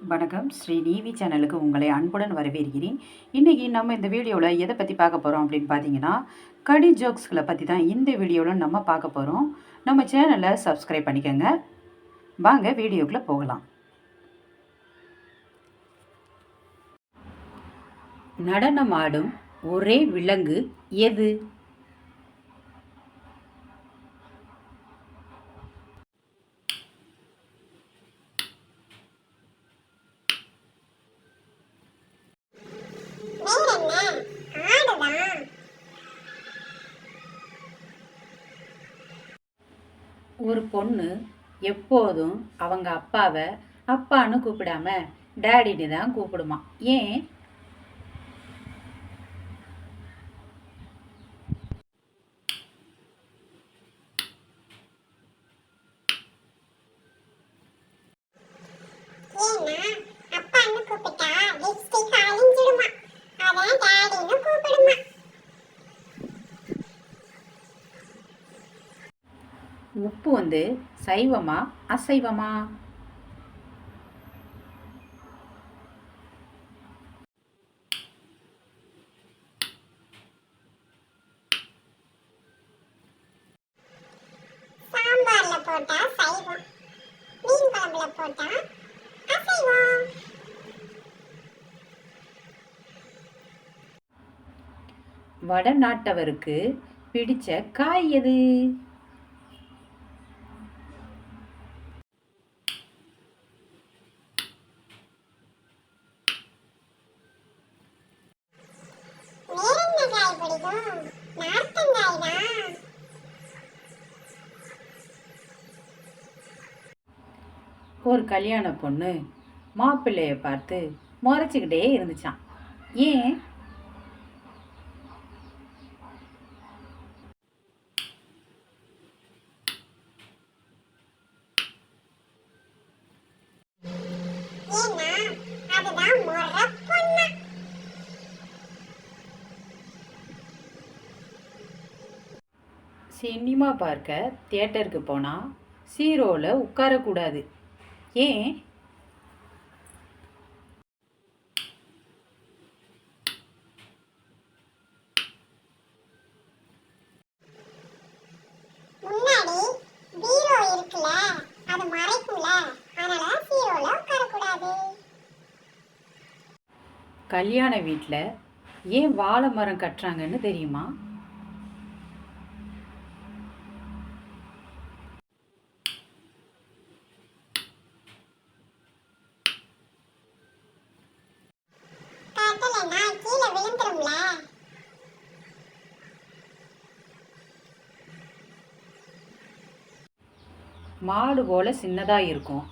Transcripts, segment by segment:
வணக்கம். ஸ்ரீ நீவி சேனலுக்கு உங்களை அன்புடன் வரவேற்கிறேன். இன்றைக்கி நம்ம இந்த வீடியோவில் எதை பற்றி பார்க்க போகிறோம் அப்படின்னு பார்த்தீங்கன்னா கடி ஜோக்ஸ்களை பற்றி தான் இந்த வீடியோவில் நம்ம பார்க்க போகிறோம் நம்ம சேனலை சப்ஸ்கிரைப் பண்ணிக்கோங்க. வாங்க வீடியோக்குள்ளே போகலாம். நடனமாடும் ஒரே விலங்கு எது வேற என்ன ஆடுதான் ஒரு பொண்ணு எப்போதும் அவங்க அப்பாவை அப்பான்னு கூப்பிடாம டேடின்னு தான் கூப்பிடுமா. ஏன் ஏன்னா அப்பான்னு கூப்பிட்டா லிப்ஸ்டிக் அழிஞ்சிடுமா அதான் டாடின்னு கூப்பிடுமா உப்பு வந்து சைவமா அசைவமா? போட்டா சைவம் மீன் குழம்புல போட்டா அசைவம். வடநாட்டவருக்கு பிடிச்ச காய் எது வேற என்ன காய் பிடிக்கும் நார்த்தங்காய் தான் ஒரு கல்யாண பொண்ணு மாப்பிள்ளைய பார்த்து முறைச்சிக்கிட்டே இருந்துச்சான் ஏன்? சினிமா பார்க்க தியேட்டருக்கு போனால் சீரோவில் உட்காரக்கூடாது. ஏன் கல்யாண வீட்டில் ஏன் வாழை மரம் கட்டுறாங்கன்னு தெரியுமா? மாடு போல் சின்னதாக இருக்கும்.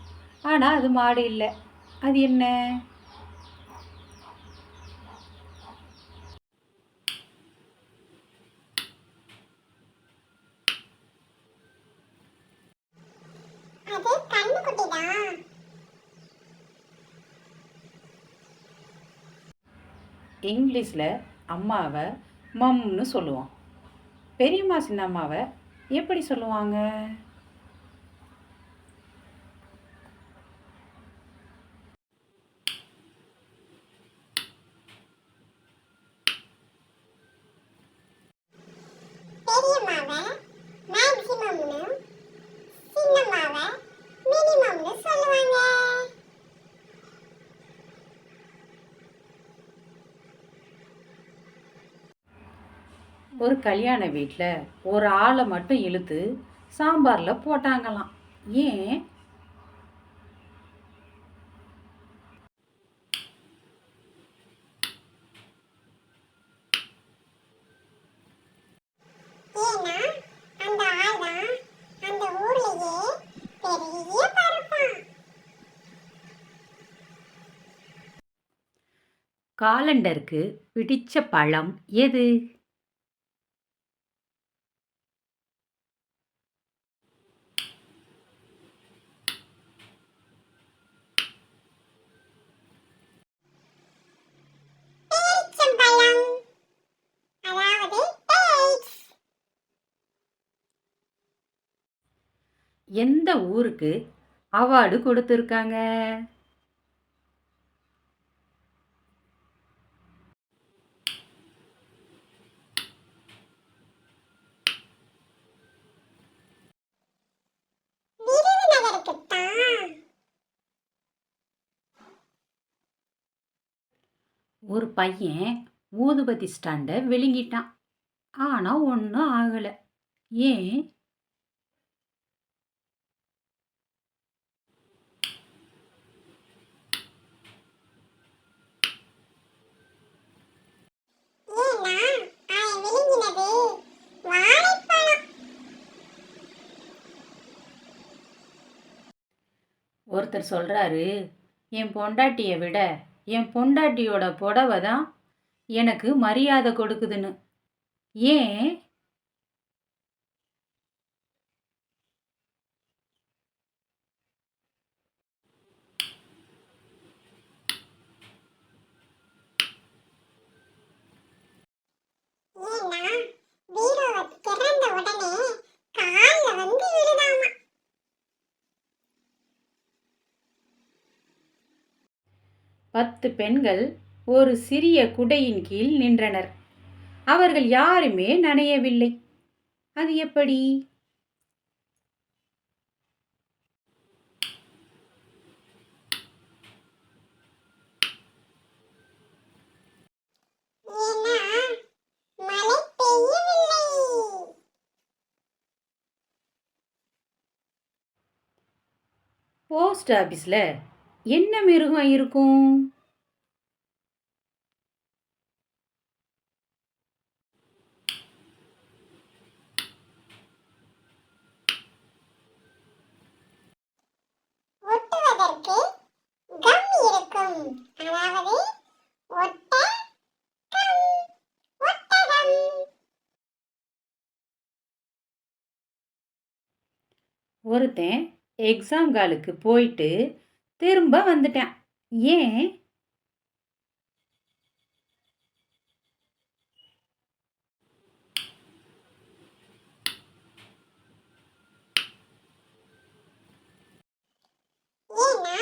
ஆனால் அது மாடு இல்லை. அது என்ன? இங்கிலீஷில் அம்மாவை மம்னு சொல்லுவோம். பெரியம்மா சின்ன அம்மாவை எப்படி சொல்லுவாங்க பெரியம்மாவை மேக்ஸிமம்னு சின்னம்மாவை மினிமம்னு சொல்லுவாங்க ஒரு கல்யாண வீட்டில் ஒரு ஆளை மட்டும் இழுத்து சாம்பாரில் போட்டாங்களாம். ஏன்? காலண்டருக்கு பிடிச்ச பழம் எது? எந்த ஊருக்கு அவார்டு கொடுத்துருக்காங்க? ஒரு பையன் ஊதுபதி ஸ்டாண்டை விழுங்கிட்டான். ஆனால் ஒன்றும் ஆகலை. ஏன்? ஒருத்தர் சொல்கிறாரு என் பொண்டாட்டியை விட என் பொண்டாட்டியோட புடவை தான் எனக்கு மரியாதை கொடுக்குதுன்னு. ஏன் ஏன்னா பீரோவை திறந்த உடனே கால்ல வந்து விழுதாமா பத்து பெண்கள் ஒரு சிறிய குடையின் கீழ் நின்றனர். அவர்கள் யாருமே நனையவில்லை. அது எப்படி? போஸ்ட் ஆஃபீஸில் என்ன மிருகம் இருக்கும்? அதாவது ஒட்ட ஒட்டகம். ஒருத்தன் எக்ஸாம் காலுக்கு போயிட்டு திரும்ப வந்துட்டான். ஏன் ஏன்னா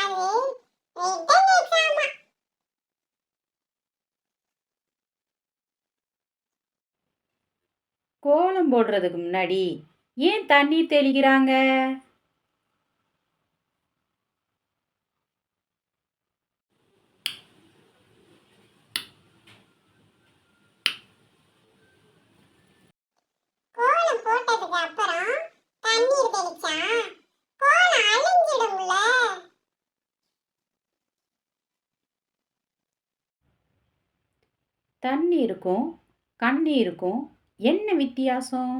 அது ரிட்டன் எக்ஸாமா கோலம் போடுறதுக்கு முன்னாடி ஏன் தண்ணீர் தெளிக்கிறாங்க? கோலம் போட்டதுக்கு அப்புறம் தண்ணீர் என்ன வித்தியாசம்?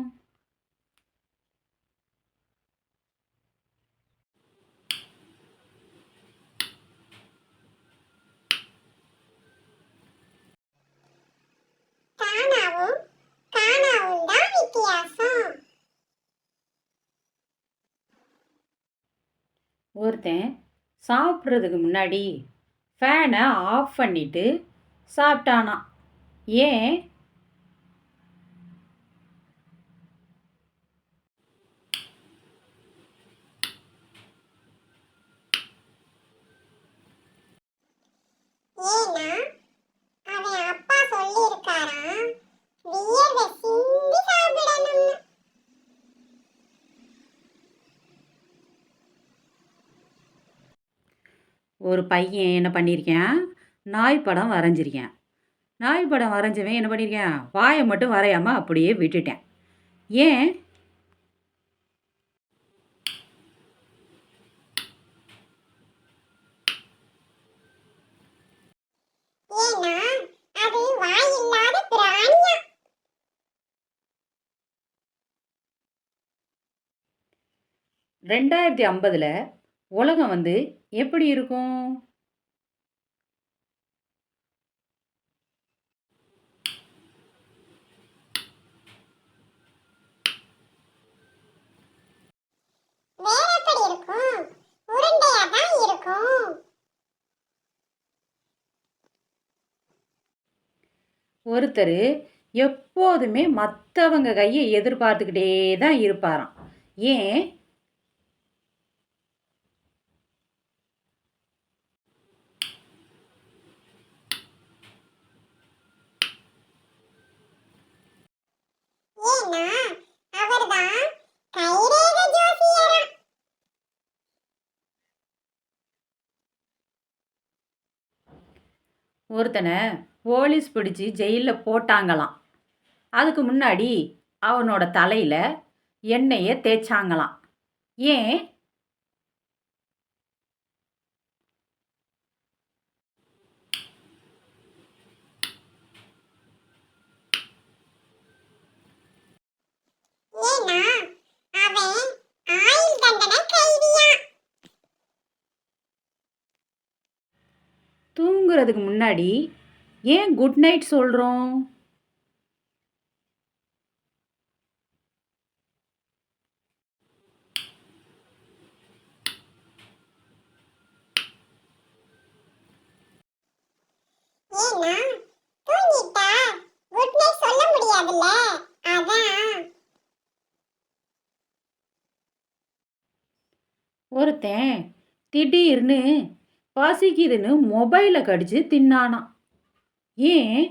ஒருத்தன் சாப்பிட்றதுக்கு முன்னாடி ஃபேனை ஆஃப் பண்ணிட்டு சாப்பிட்டானாம். ஏன் ஏன்னா அவன் அப்பா சொல்லியிருக்காராம் வியர்வை சிந்தி சாப்பிடணும்னு ஒரு பையன் என்ன பண்ணியிருக்கேன் நாய் படம் வரைஞ்சிருக்கேன் நாய் படம் வரைஞ்சவன் என்ன பண்ணியிருக்கேன் வாயை மட்டும் வரையாமல் அப்படியே விட்டுட்டேன். ஏன்? ரெண்டாயிரத்தி ஐம்பதில் உலகம் வந்து எப்படி இருக்கும்? ஒருத்தர் எப்போதுமே மற்றவங்க கையை எதிர்பார்த்துக்கிட்டே தான் இருப்பாராம். ஏன்? ஒருத்தனை போலீஸ் பிடிச்சி ஜெயிலில் போட்டாங்களாம். அதுக்கு முன்னாடி அவனோட தலையில் எண்ணெயை தேய்ச்சாங்களாம். ஏன் ஏன்னா அவன் ஆயுள் தண்டனை கைதியா தூங்குறதுக்கு முன்னாடி ஏன் குட் நைட் சொல்கிறோம் ஒருத்தன் திடீர்னு பசிக்குதுன்னு மொபைலை கடிச்சு தின்னானாம் ஏன்?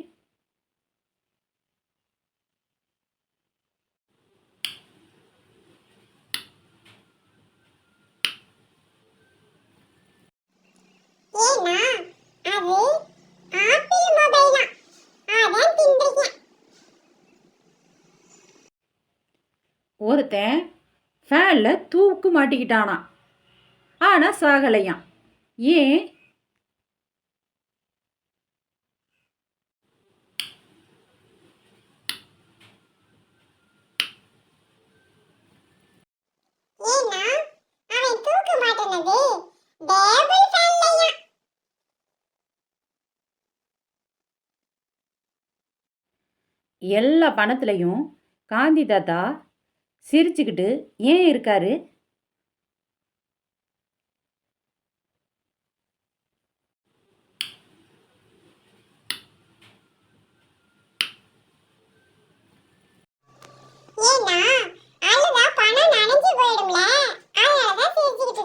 ஒருத்தன் ஃபேனில் தூக்கு மாட்டிக்கிட்டானாம் ஆனால் சாகலையாம். ஏன் எல்லா பணத்துலையும் காந்தி தாத்தா சிரிச்சுக்கிட்டு ஏன் இருக்காரு?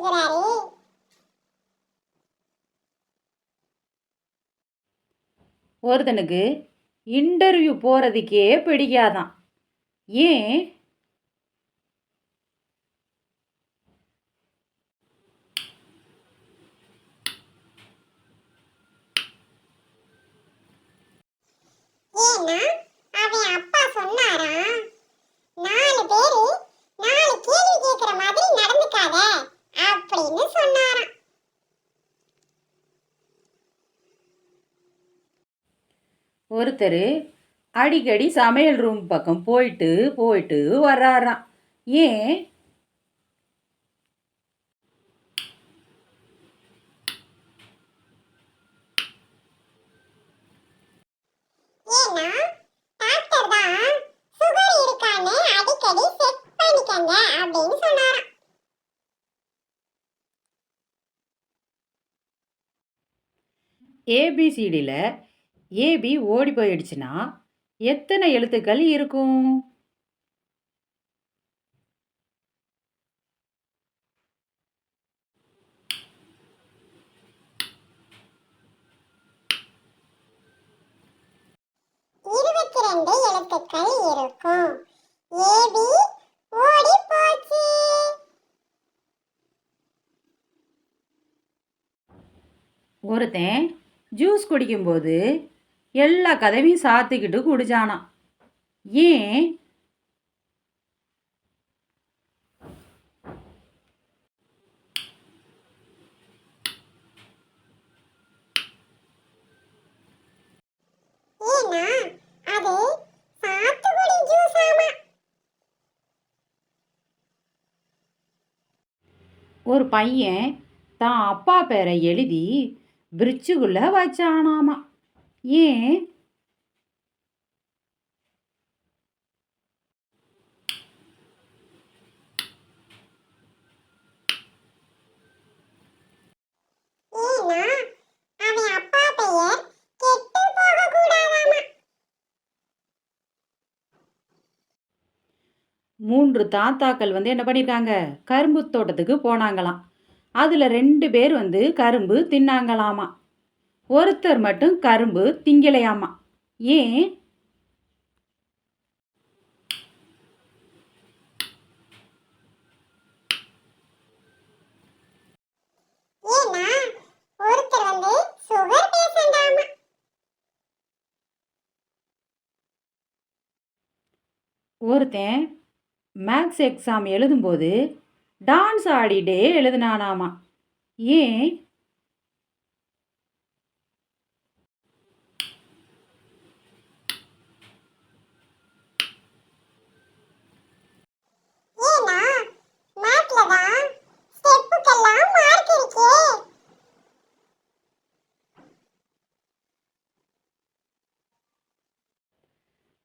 இருக்கிறாரு ஒருத்தனுக்கு இன்டர்வியூ போகிறதுக்கே பிடிக்காதான். ஏன்? நாலு பேரு நாலு கேள்வி கேட்கிற மாதிரி நடந்துக்காத. அப்படின்னு சொன்னாராம். ஒருத்தர் அடிக்கடி சமையல் ரூம் பக்கம் போயிட்டு போயிட்டு வர்றாராம். ஏன் ஏன்னா டாக்டர் தான் சுகர் இருக்கான்னு அடிக்கடி செக் பண்ணிக்கங்க அப்படின்னு சொன்னாராம் ஏபிசிடியில் ஏபி ஓடி போயிடுச்சுன்னா எத்தனை எழுத்துக்கள் இருக்கும்? இருபத்தி எழுத்துக்கள் இருக்கும். ஏபி ஓடி போச்சு. ஒருத்தன் ஜூஸ் குடிக்கும்போது எல்லா கதவையும் சாத்திக்கிட்டு குடிச்சானாம். ஏன்? ஒரு பையன் தான் அப்பா பேரை எழுதி பிரிட்ஜுக்குள்ளே வச்சானாமா. ஏன்? மூன்று தாத்தாக்கள் வந்து என்ன பண்ணியிருக்காங்க கரும்பு தோட்டத்துக்கு போனாங்களாம். அதில் ரெண்டு பேர் வந்து கரும்பு தின்னாங்களாமா? ஒருத்தர் மட்டும் கரும்பு திங்கலையாமா? ஏன்? ஒருத்தன் மேக்ஸ் எக்ஸாம் எழுதும்போது டான்ஸ் ஆடிட்டே எழுதுனானாமா. ஏன்?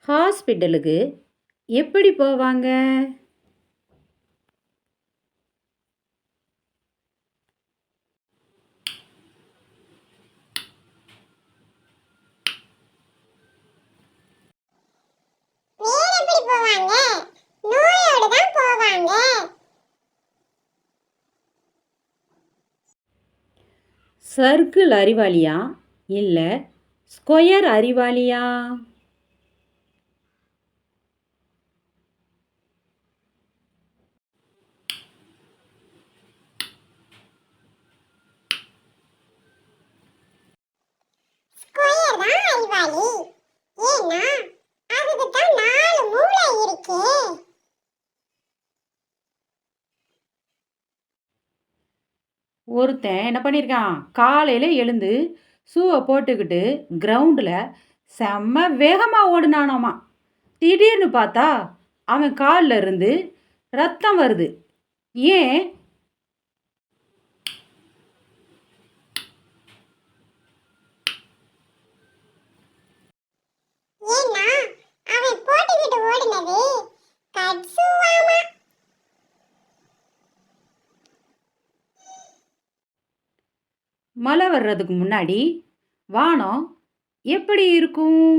ஹாஸ்பிட்டலுக்கு எப்படி போவாங்க வேற எப்படி போவாங்க நோயோட தான் போவாங்க சர்க்கிள் அறிவாளியா? இல்லை ஸ்கொயர் அறிவாளியா? ஏன்னா அதுக்கு தான் நாலு மூளை இருக்கே. ஒருத்தன் என்ன பண்ணியிருக்கான் காலையில் எழுந்து ஷூவை போட்டுக்கிட்டு கிரவுண்டில் செம்ம வேகமாக ஓடுனானாமா. திடீர்னு பார்த்தா அவன் காலில் இருந்து ரத்தம் வருது. ஏன்? ஏன்னா அவன் போட்டுக்கிட்டு ஓடினது கட்சுவாமா. மழை வர்றதுக்கு முன்னாடி வானம் எப்படி இருக்கும்?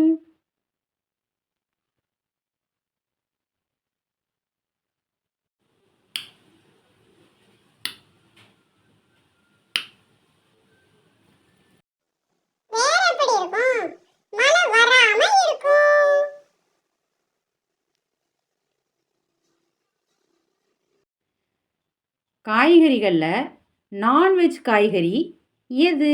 காய்கறிகளில் நான்வெஜ் காய்கறி எது?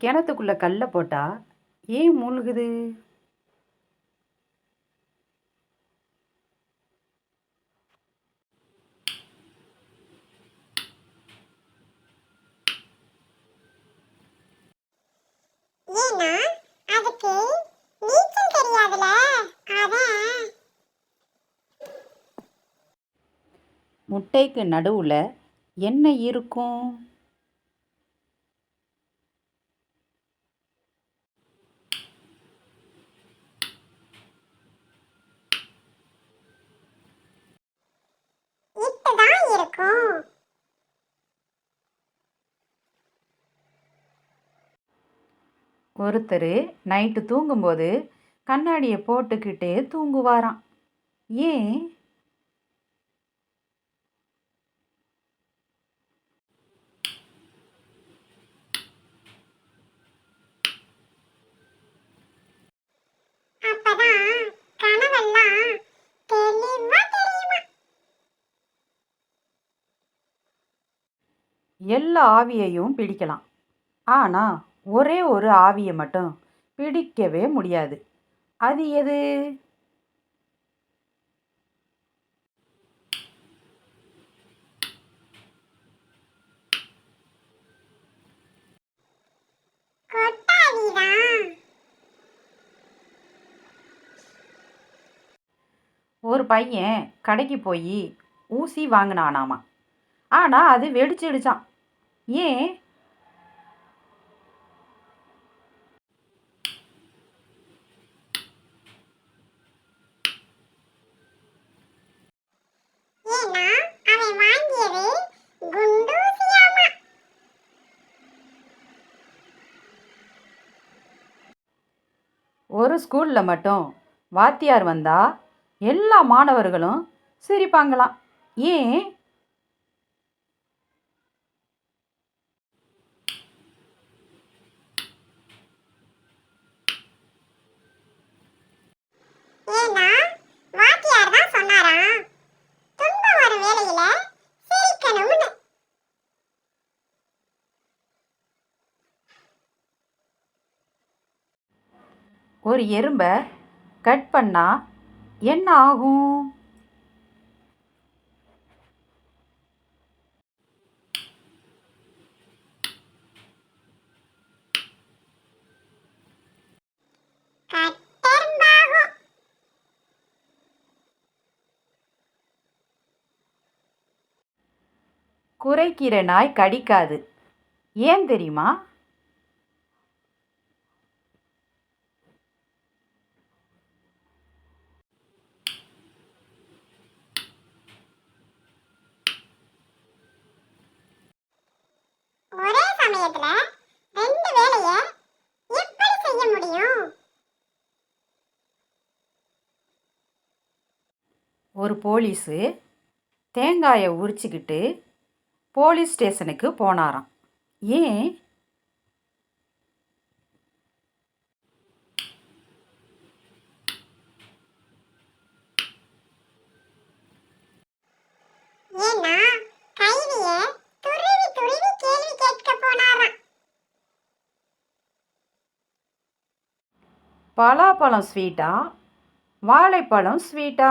கிணத்துக்குள்ளே கல்லை போட்டால் ஏன் மூழ்குது ஏன்னா அதுக்கு நீச்சல் தெரியாதுல அதான் முட்டைக்கு நடுவில் என்ன இருக்கும்? ஒருத்தர் நைட்டு தூங்கும்போது கண்ணாடியை போட்டுக்கிட்டே தூங்குவாராம். ஏன்? எல்லா ஆவியையும் பிடிக்கலாம். ஆனால் ஒரே ஒரு ஆவியை மட்டும் பிடிக்கவே முடியாது. அது எது? ஒரு பையன் கடைக்கு போய் ஊசி வாங்கினானாமா. ஆனால் அது வெடிச்சிடுச்சான் ஏன்? ஒரு ஸ்கூலில் மட்டும் வாத்தியார் வந்தால் எல்லா மாணவர்களும் சிரிப்பாங்களாம். ஏன் ஏன்னா வாத்தியார் தான் சொன்னாராம் துன்பம் வரும் வேளையில சிரிக்கணும்னு ஒரு எறும்பை கட் பண்ணா என்ன ஆகும்? குறைக்கிற நாய் கடிக்காது. ஏன் தெரியுமா ஒரே சமயத்துல ரெண்டு வேலைய எப்படி செய்ய முடியும் ஒரு போலீஸு தேங்காயை உரிச்சுக்கிட்டு போலீஸ் ஸ்டேஷனுக்கு போனாராம். ஏன்? பலாப்பழம் ஸ்வீட்டா? வாழைப்பழம் ஸ்வீட்டா?